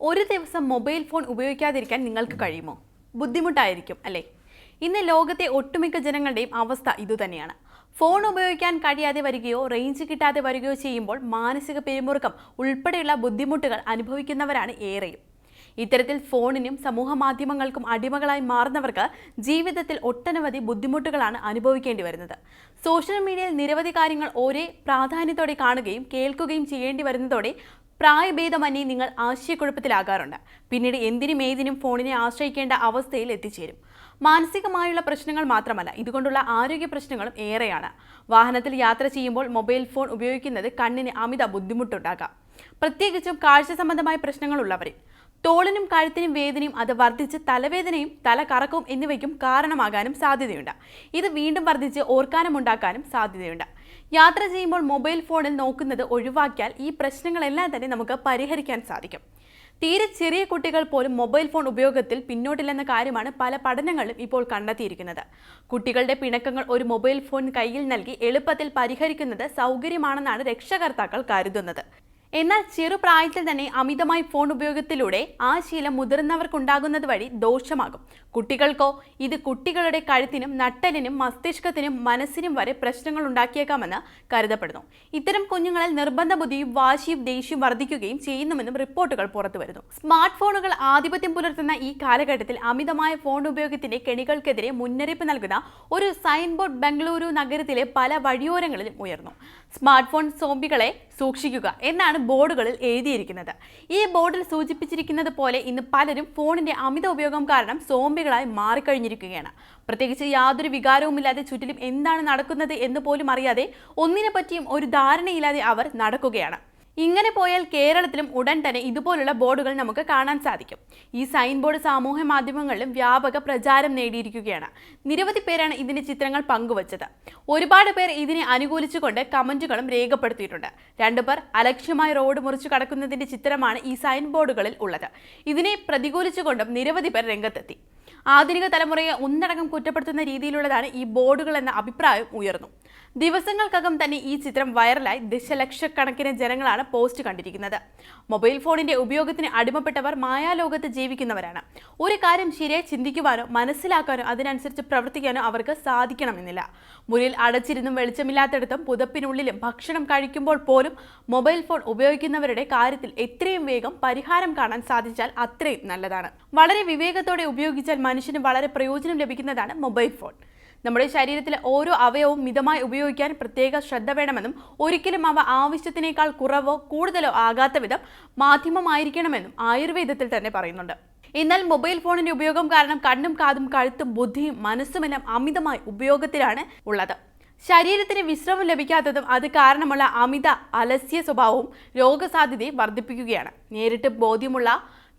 ഒരു ദിവസം mobile phone ഉപയോഗിക്കാതിരിക്കാൻ നിങ്ങൾക്ക് കഴിയുമോ? ബുദ്ധിമുട്ടായിരിക്കും അല്ലേ? ഇന്ന് ലോകത്തെ ഒട്ടുമിക്ക ജനങ്ങളുടെയും അവസ്ഥ ഇതുതന്നെയാണ് ഫോൺ ഉപയോഗിക്കാൻ കഴിയാതെ വരികയോ റേഞ്ച് കിട്ടാതെ വരികയോ ചെയ്യുമ്പോൾ മാനസിക പിരിമുറുക്കം ഉൾപ്പെടെയുള്ള ബുദ്ധിമുട്ടുകൾ അനുഭവിക്കുന്നവരാണ് ഏറെയും. ഇത്തരത്തിൽ ഫോണിനും സമൂഹ മാധ്യമങ്ങൾക്കും അടിമകളായി മാറുന്നവർക്ക് ജീവിതത്തിൽ ഒട്ടനവധി ബുദ്ധിമുട്ടുകളാണ് അനുഭവിക്കേണ്ടി വരുന്നത്. സോഷ്യൽ മീഡിയയിൽ നിരവധി കാര്യങ്ങൾ ഒരേ പ്രാധാന്യത്തോടെ കാണുകയും കേൾക്കുകയും ചെയ്യേണ്ടി വരുന്നതോടെ പ്രായഭേദമന്യേ നിങ്ങൾ ആശയക്കുഴപ്പത്തിലാകാറുണ്ട്. പിന്നീട് എന്തിനും ഏതിനും ഫോണിനെ ആശ്രയിക്കേണ്ട അവസ്ഥയിൽ എത്തിച്ചേരും. മാനസികമായുള്ള പ്രശ്നങ്ങൾ മാത്രമല്ല ഇതുകൊണ്ടുള്ള ആരോഗ്യ പ്രശ്നങ്ങളും ഏറെയാണ്. വാഹനത്തിൽ യാത്ര ചെയ്യുമ്പോൾ മൊബൈൽ ഫോൺ ഉപയോഗിക്കുന്നത് കണ്ണിന് അമിത ബുദ്ധിമുട്ടുണ്ടാകാം. പ്രത്യേകിച്ചും കാഴ്ച സംബന്ധമായ പ്രശ്നങ്ങളുള്ളവരിൽ. തോളിനും കഴുത്തിനും വേദനയും അത് വർദ്ധിച്ച് തലവേദനയും തലകറക്കവും എന്നിവയ്ക്കും കാരണമാകാനും സാധ്യതയുണ്ട്. ഇത് വീണ്ടും വർദ്ധിച്ച് ഓർക്കാനമുണ്ടാക്കാനും സാധ്യതയുണ്ട്. യാത്ര ചെയ്യുമ്പോൾ മൊബൈൽ ഫോണിൽ നോക്കുന്നത് ഒഴിവാക്കിയാൽ ഈ പ്രശ്നങ്ങളെല്ലാം തന്നെ നമുക്ക് പരിഹരിക്കാൻ സാധിക്കും. തീരെ ചെറിയ കുട്ടികൾ പോലും മൊബൈൽ ഫോൺ ഉപയോഗത്തിൽ പിന്നോട്ടില്ലെന്ന കാര്യമാണ് പല പഠനങ്ങളും ഇപ്പോൾ കണ്ടെത്തിയിരിക്കുന്നത്. കുട്ടികളുടെ പിണക്കങ്ങൾ ഒരു മൊബൈൽ ഫോൺ കയ്യിൽ നൽകി എളുപ്പത്തിൽ പരിഹരിക്കുന്നത് സൗകര്യമാണെന്നാണ് രക്ഷകർത്താക്കൾ കരുതുന്നത്. എന്നാൽ ചെറുപ്രായത്തിൽ തന്നെ അമിതമായി ഫോൺ ഉപയോഗത്തിലൂടെ ആ ശീലം മുതിർന്നവർക്കുണ്ടാകുന്നത് വഴി ദോഷമാകും. കുട്ടികൾക്കോ ഇത് കുട്ടികളുടെ കഴുത്തിനും നട്ടലിനും മസ്തിഷ്കത്തിനും മനസ്സിനും വരെ പ്രശ്നങ്ങൾ ഉണ്ടാക്കിയേക്കാമെന്ന് കരുതപ്പെടുന്നു. ഇത്തരം കുഞ്ഞുങ്ങളിൽ നിർബന്ധ ബുദ്ധിയും വാശിയും ദേഷ്യവും വർദ്ധിക്കുകയും ചെയ്യുന്നുവെന്നും റിപ്പോർട്ടുകൾ പുറത്തുവരുന്നു. സ്മാർട്ട് ഫോണുകൾ ആധിപത്യം പുലർത്തുന്ന ഈ കാലഘട്ടത്തിൽ അമിതമായ ഫോൺ ഉപയോഗത്തിന്റെ കെണികൾക്കെതിരെ മുന്നറിയിപ്പ് നൽകുന്ന ഒരു സൈൻബോർഡ് ബംഗളൂരു നഗരത്തിലെ പല വഴിയോരങ്ങളിലും ഉയർന്നു. സ്മാർട്ട് ഫോൺ സോംബികളെ സൂക്ഷിക്കുക എന്നാണ് ബോർഡുകളിൽ എഴുതിയിരിക്കുന്നത്. ഈ ബോർഡിൽ സൂചിപ്പിച്ചിരിക്കുന്നത് പോലെ ഇന്ന് പലരും ഫോണിന്റെ അമിത ഉപയോഗം കാരണം സോംബികളായി മാറിക്കഴിഞ്ഞിരിക്കുകയാണ്. പ്രത്യേകിച്ച് യാതൊരു വികാരവുമില്ലാതെ ചുറ്റിലും എന്താണ് നടക്കുന്നത് എന്ന് പോലും അറിയാതെ ഒന്നിനെ പറ്റിയും ഒരു ധാരണയില്ലാതെ അവർ നടക്കുകയാണ്. ഇങ്ങനെ പോയാൽ കേരളത്തിലും ഉടൻ തന്നെ ഇതുപോലുള്ള ബോർഡുകൾ നമുക്ക് കാണാൻ സാധിക്കും. ഈ സൈൻ ബോർഡ് സാമൂഹ്യ മാധ്യമങ്ങളിലും വ്യാപക പ്രചാരം നേടിയിരിക്കുകയാണ്. നിരവധി പേരാണ് ഇതിന്റെ ചിത്രങ്ങൾ പങ്കുവച്ചത്. ഒരുപാട് പേർ ഇതിനെ അനുകൂലിച്ചുകൊണ്ട് കമന്റുകളും രേഖപ്പെടുത്തിയിട്ടുണ്ട്. രണ്ടുപേർ അലക്ഷ്യമായി റോഡ് മുറിച്ചു കടക്കുന്നതിന്റെ ചിത്രമാണ് ഈ സൈൻ ബോർഡുകളിൽ ഉള്ളത്. ഇതിനെ പ്രതികൂലിച്ചുകൊണ്ടും നിരവധി പേർ രംഗത്തെത്തി. ആധുനിക തലമുറയെ ഒന്നടങ്കം കുറ്റപ്പെടുത്തുന്ന രീതിയിലുള്ളതാണ് ഈ ബോർഡുകൾ എന്ന അഭിപ്രായം ഉയർന്നു. ദിവസങ്ങൾക്കകം തന്നെ ഈ ചിത്രം വൈറലായി ദശലക്ഷക്കണക്കിന് ജനങ്ങളാണ് പോസ്റ്റ് കണ്ടിരിക്കുന്നത്. മൊബൈൽ ഫോണിന്റെ ഉപയോഗത്തിന് അടിമപ്പെട്ടവർ മായാലോകത്ത് ജീവിക്കുന്നവരാണ്. ഒരു കാര്യം ശരിയായി ചിന്തിക്കുവാനോ മനസ്സിലാക്കാനോ അതിനനുസരിച്ച് പ്രവർത്തിക്കാനോ അവർക്ക് സാധിക്കണമെന്നില്ല. മുറിയിൽ അടച്ചിരുന്നും വെളിച്ചമില്ലാത്തിടത്തും പുതപ്പിനുള്ളിലും ഭക്ഷണം കഴിക്കുമ്പോൾ പോലും മൊബൈൽ ഫോൺ ഉപയോഗിക്കുന്നവരുടെ കാര്യത്തിൽ എത്രയും വേഗം പരിഹാരം കാണാൻ സാധിച്ചാൽ അത്രയും നല്ലതാണ്. വളരെ വിവേകത്തോടെ ഉപയോഗിച്ചാൽ മനുഷ്യന് വളരെ പ്രയോജനം ലഭിക്കുന്നതാണ് മൊബൈൽ ഫോൺ. നമ്മുടെ ശരീരത്തിലെ ഓരോ അവയവവും മിതമായി ഉപയോഗിക്കാൻ പ്രത്യേക ശ്രദ്ധ വേണമെന്നും ഒരിക്കലും അവ ആവശ്യത്തിനേക്കാൾ കുറവോ കൂടുതലോ ആകാത്ത വിധം മാധ്യമമായിരിക്കണമെന്നും ആയുർവേദത്തിൽ തന്നെ പറയുന്നുണ്ട്. എന്നാൽ മൊബൈൽ ഫോണിന്റെ ഉപയോഗം കാരണം കണ്ണും കാതും കഴുത്തും ബുദ്ധിയും മനസ്സുമെല്ലാം അമിതമായി ഉപയോഗത്തിലാണ് ഉള്ളത്. ശരീരത്തിന് വിശ്രമം ലഭിക്കാത്തതും അത് കാരണമുള്ള അമിത അലസ്യ സ്വഭാവവും രോഗസാധ്യതയെ വർദ്ധിപ്പിക്കുകയാണ്. നേരിട്ട് ബോധ്യമുള്ള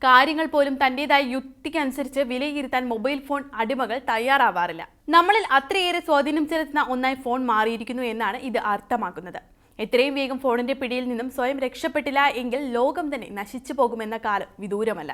കാര്യങ്ങൾ പോലും തന്റേതായ യുക്തിക്കനുസരിച്ച് വിലയിരുത്താൻ മൊബൈൽ ഫോൺ അടിമകൾ തയ്യാറാവാറില്ല. നമ്മളിൽ അത്രയേറെ സ്വാധീനം ചെലുത്തുന്ന ഒന്നായി ഫോൺ മാറിയിരിക്കുന്നു എന്നാണ് ഇത് അർത്ഥമാക്കുന്നത്. എത്രയും വേഗം ഫോണിന്റെ പിടിയിൽ നിന്നും സ്വയം രക്ഷപ്പെട്ടില്ല എങ്കിൽ ലോകം തന്നെ നശിച്ചു പോകുമെന്ന കാലം വിദൂരമല്ല.